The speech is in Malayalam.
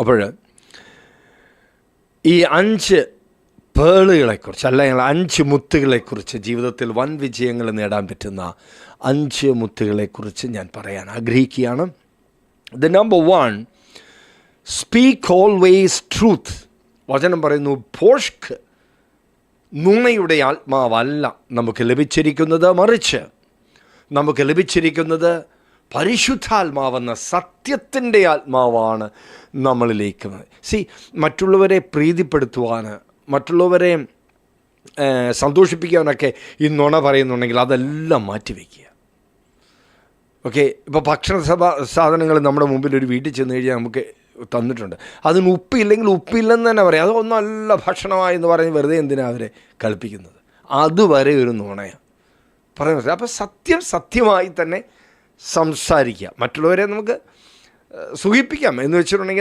അപ്പോൾ ഈ അഞ്ച് പേളുകളെക്കുറിച്ച് അല്ലെങ്കിൽ അഞ്ച് മുത്തുകളെക്കുറിച്ച് ജീവിതത്തിൽ വൻ വിജയങ്ങൾ നേടാൻ പറ്റുന്ന അഞ്ച് മുത്തുകളെക്കുറിച്ച് ഞാൻ പറയാൻ ആഗ്രഹിക്കുകയാണ്. The number one speak always truth വചനം പറയുന്നു പോഷ്ക് നുണയുടെ ആത്മാവല്ല നമുക്ക് ലഭിച്ചിരിക്കുന്നത്. മറിച്ച് നമുക്ക് ലഭിച്ചിരിക്കുന്നത് പരിശുദ്ധാത്മാവെന്ന സത്യത്തിന്റെ ആത്മാവാണ് നമ്മളിലേക്ക് സി മറ്റുള്ളവരെ പ്രീതിപ്പെടുത്തുവാൻ മറ്റുള്ളവരെ സന്തോഷിപ്പിക്കാനൊക്കെ ഈ നുണ പറയുന്നുണ്ടെങ്കിൽ അതെല്ലാം മാറ്റിവെക്കുക ഓക്കെ ഇപ്പോൾ ഭക്ഷണ സഭ സാധനങ്ങൾ നമ്മുടെ മുമ്പിൽ ഒരു വീട്ടിൽ ചെന്ന് കഴിഞ്ഞാൽ നമുക്ക് തന്നിട്ടുണ്ട്. അതിന് ഉപ്പില്ലെങ്കിൽ ഉപ്പില്ലെന്ന് തന്നെ പറയാം. അത് നല്ല ഭക്ഷണമായി എന്ന് പറഞ്ഞ് വെറുതെ എന്തിനാണ് അവരെ കളിപ്പിക്കുന്നത് അതുവരെ ഒരു നുണയാണ് പറയുന്നത്. അപ്പോൾ സത്യം സത്യമായി തന്നെ സംസാരിക്കുക മറ്റുള്ളവരെ നമുക്ക് സുഖിപ്പിക്കാം എന്ന് വെച്ചിട്ടുണ്ടെങ്കിൽ